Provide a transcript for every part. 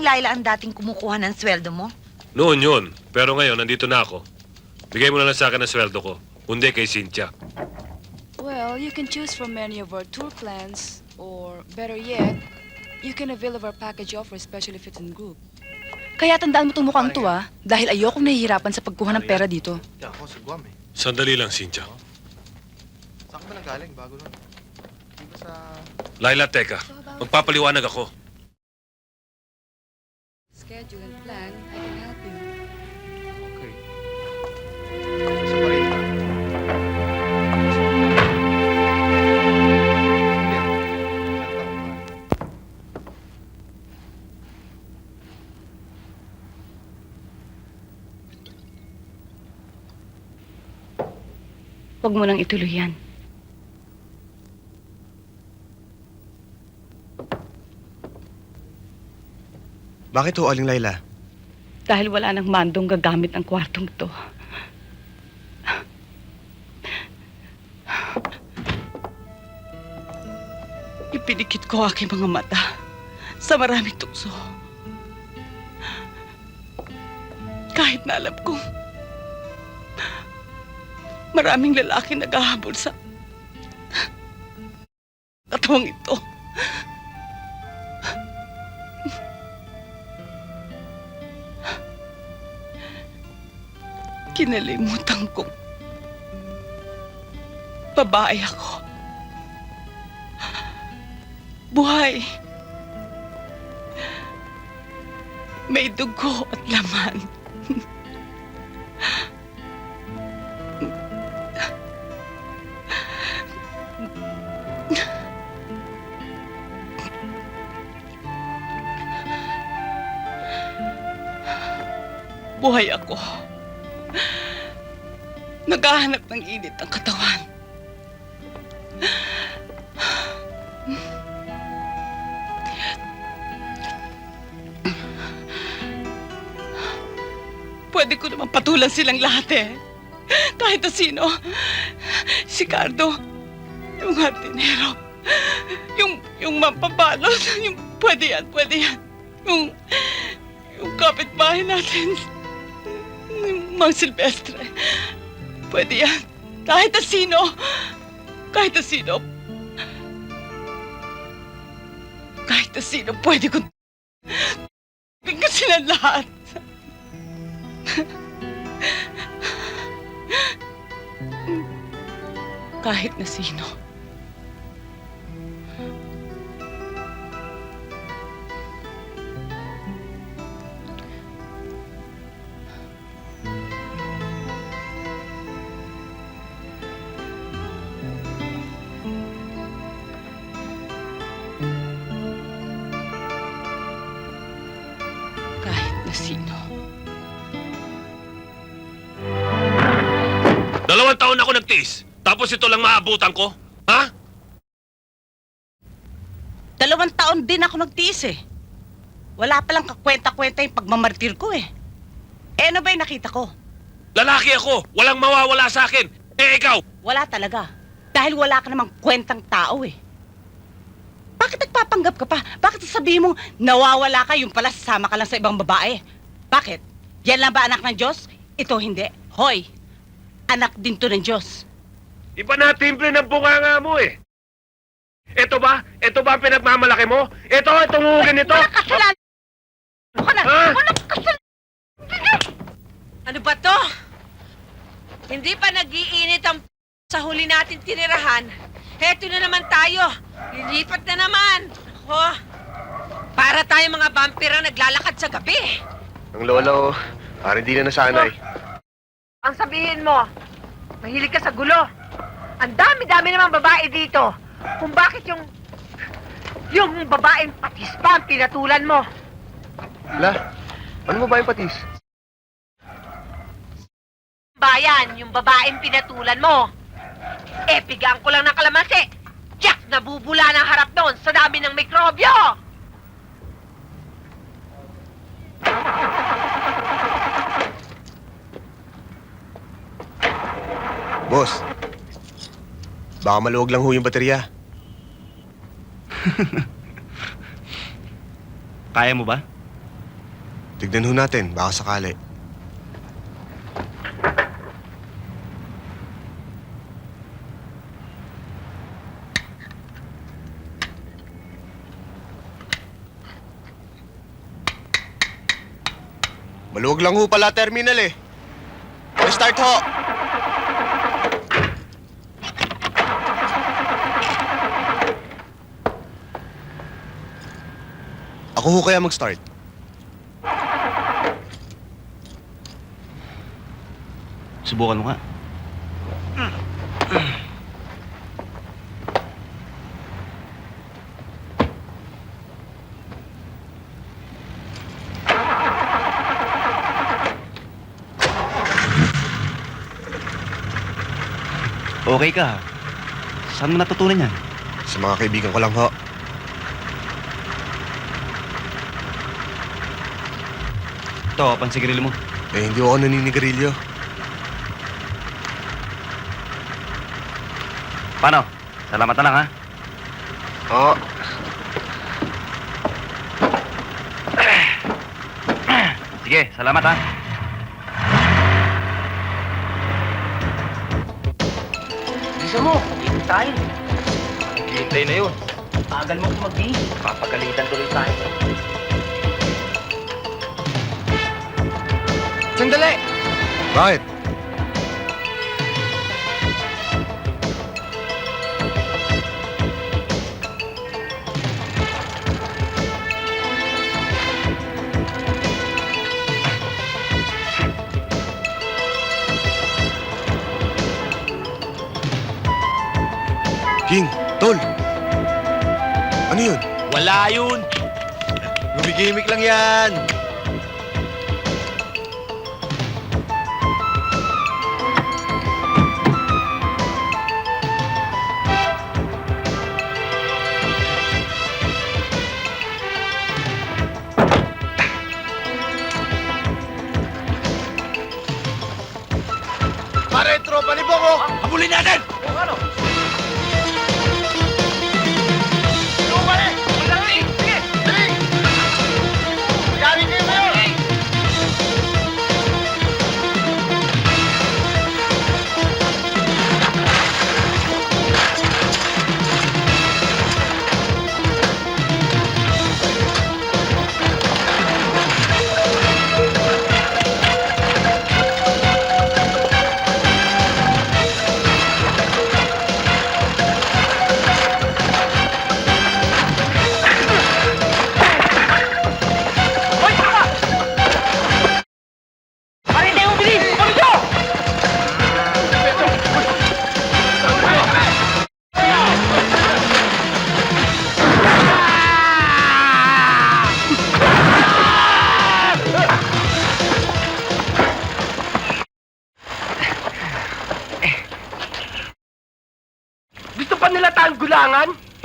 Aling Laila ang dating kumukuha ng sweldo mo? Noon yun. Pero ngayon, nandito na ako. Bigay mo na lang sa akin ang sweldo ko. Hindi kay Cynthia. Well, you can choose from many of our tour plans, or better yet, you can avail of our package offer, especially if it's in group. Kaya tandaan mo itong mukhang to ah, dahil ayokong nahihirapan sa pagkuha ng pera dito. Yeah, ako sa Guam eh. Sandali lang, Cynthia. Saan ka ba nanggaling bago nun? Di ba sa... Laila, teka. Magpapaliwanag ako. Schedule and plan, I can help you. Okay. Sa ka ba? Huwag mo nang ituloy yan. Bakit ho, Aling Laila? dahil wala nang mandong gagamit ng kwartong to. Ipinikit ko aking mga mata sa maraming tukso. Kahit na alam kong maraming lalaki naghahabol sa katawang ito. Kinalimutan kong babae ako. Buhay. May dugo at laman. Buhay ako. Naghahanap ng init ang katawan. Pwede ko naman patulan silang lahat eh. Kahit na sino. Si Cardo, yung hardinero, yung, yung mampabalot, yung pwede yan, pwede yan. Yung, yung kapitbahay natin, yung Mang Silvestre. Pwede yan. Kahit na sino. Kahit na sino. Kahit na sino, pwede ko... Tingnan sila lahat. Kahit na sino. Sino. Dalawang taon ako nagtiis. Tapos ito lang maabutan ko. Ha? Dalawang taon din ako nagtiis eh. Wala palang kakwenta-kwenta yung pagmamartir ko eh. Eh ano ba yung nakita ko? Lalaki ako. Walang mawawala sa akin. Eh, ikaw. Wala talaga. Dahil wala ka namang kwentang tao eh. Bakit nagpapanggap ka pa? Bakit sasabihin mong nawawala ka yung pala sasama ka lang sa ibang babae? Bakit? Yan lang ba anak ng Diyos? Ito hindi. Hoy, anak din to ng Diyos. Iba na timple ng bunganga mo eh. Ito ba? Ito ba ang pinagmamalaki mo? Ito, itong hugin nito. Wala kasalanan! Ka na? Ha? Wala kasalanan! Ano ba to? Hindi pa nag-iinit ang sa huli natin tinirahan. Heto na naman tayo. Lilipat na naman. Ako, para tayo mga vampira naglalakad sa gabi. Ang lola oh, parang di na nasanay. Ang sabihin mo, mahilig ka sa gulo. Ang dami-dami namang babae dito. Kung bakit yung... Yung babaeng patis pa ang pinatulan mo. La, ano mo ba yung patis? Bayan, yung babaeng pinatulan mo. Eh, pigaan ko lang ng kalamansi. Jack, nabubula ng harap doon sa dami ng mikrobyo. Boss, baka maluwag lang ho yung baterya. Kaya mo ba? Tignan ho natin, baka sakali. Maluwag lang ho pala terminal eh. Start ho! Ako ho kaya mag-start. Subukan mo nga. Okay ka. Saan mo natutunan yan? Sa mga kaibigan ko lang ho. Ito, pansigarilyo mo. Eh, hindi ako naninigarilyo. Paano? Salamat na lang ha. Oo. Sige, salamat ha. Bisa mo, ikot tayo. Hintay na yun. Tagal mo tumagi. Papagalitan tuloy tayo. Sandali! Bakit? King, Tol. Ano yun? Wala yun! Gumigimik lang yan. Pare, tropa ni Bongo! Habulin natin!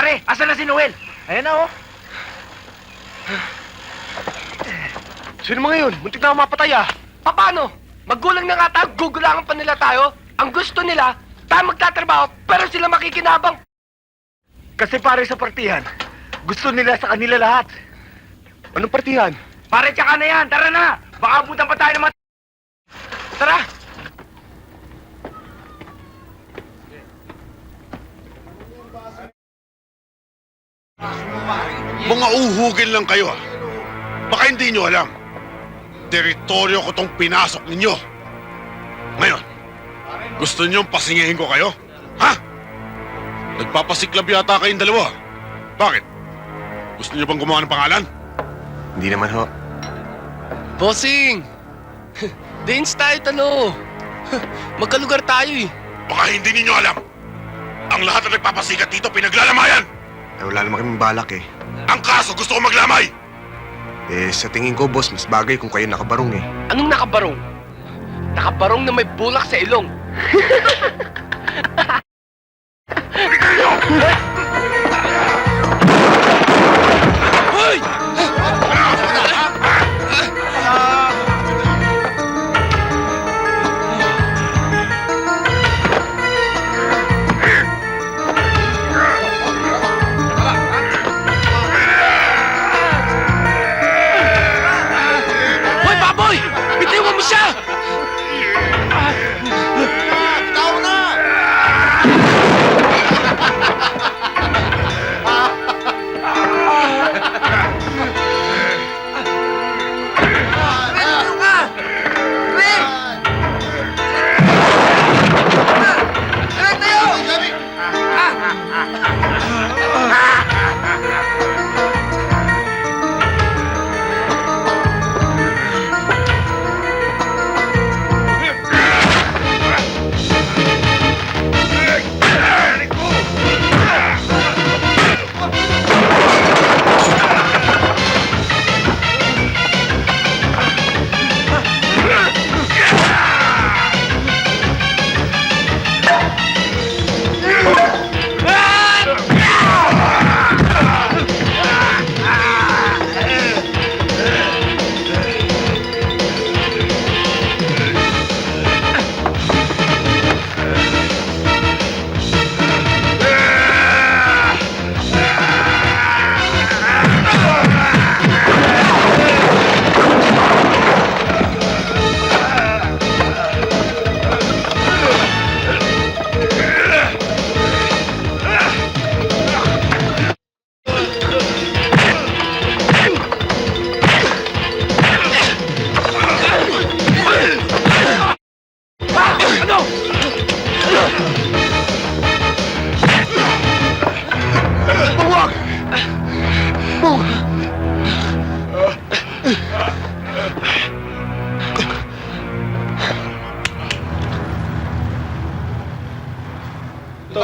Pare, asa na si Noel? Ayan na oh. Sino mga yun? Muntik na ako mapatay ah. Paano? Maggulang na nga tayo, gugulangan pa nila tayo. Ang gusto nila, tayo magtatrabaho, pero sila makikinabang. Kasi pare sa partihan, gusto nila sa kanila lahat. Anong partihan? Pare, tsaka na yan, tara na! Baka abutan pa tayo ng mga... Tara! Mga uhugin lang kayo ah. Baka hindi nyo alam. Teritoryo ko tong pinasok ninyo. Ngayon, gusto nyo pasingahin ko kayo? Ha? Nagpapasiklab yata kayong dalawa. Bakit? Gusto nyo bang gumawa ng pangalan? Hindi naman ho. Bossing! Dance tayo talo! Magkalugar tayo eh. Baka hindi ninyo alam. Ang lahat na nagpapasikat dito pinaglalamayan. Eh, wala naman kaming balak eh. Ang kaso gusto ko maglamay. Eh, sa tingin ko, boss, mas bagay kung kayo nakabarong eh. Anong nakabarong? Nakabarong na may bulak sa ilong.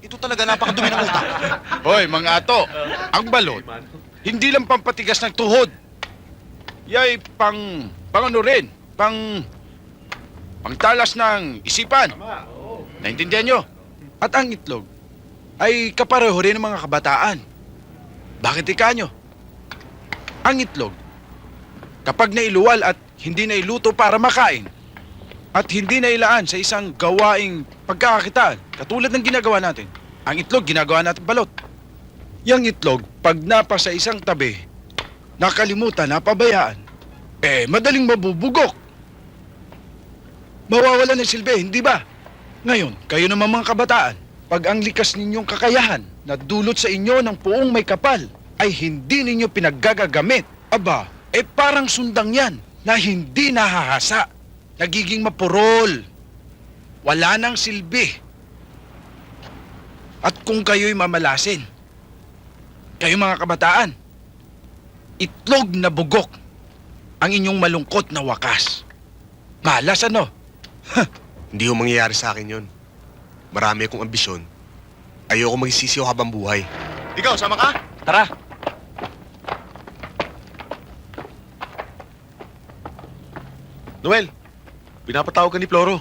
Ito talaga napakadumi ng utak. Hoy, mga ato, ang balot, hindi lang pampatigas ng tuhod. Yay, pang, pang ano rin, pang, pangtalas ng isipan. Naintindihan nyo? At ang itlog ay kapareho rin ng mga kabataan. Bakit ika nyo? Ang itlog, kapag nailuwal at hindi nailuto para makain, at hindi nailaan sa isang gawaing pagkakakitaan, katulad ng ginagawa natin, ang itlog ginagawa natin balot. Yang itlog, pag napa sa isang tabi, nakalimutan, napabayaan, eh, madaling mabubugok. Mawawala ng silbi, hindi ba? Ngayon, kayo naman mga kabataan, pag ang likas ninyong kakayahan na dulot sa inyo ng puong may kapal ay hindi ninyo pinaggagagamit, aba, eh parang sundang yan na hindi nahahasa. Nagiging mapurol. Wala nang silbi. At kung kayo'y mamalasin, kayo mga kabataan, itlog na bugok ang inyong malungkot na wakas. Malas ano? Hindi ho mangyayari sa akin yun. Marami akong ambisyon. Ayoko magsisiyo habang buhay. Ikaw, sama ka? Tara. Noel, pinapatawag ka ni Floro.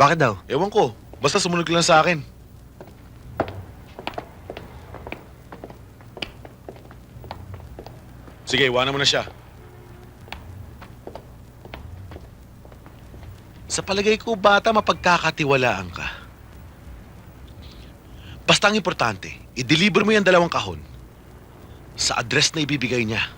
Bakit daw? Ewan ko, basta sumunod ka lang sa akin. Sige, iwanan mo na siya. Sa palagay ko, bata, mapagkakatiwalaan ka. Basta ang importante, i-deliver mo yung dalawang kahon sa address na ibibigay niya.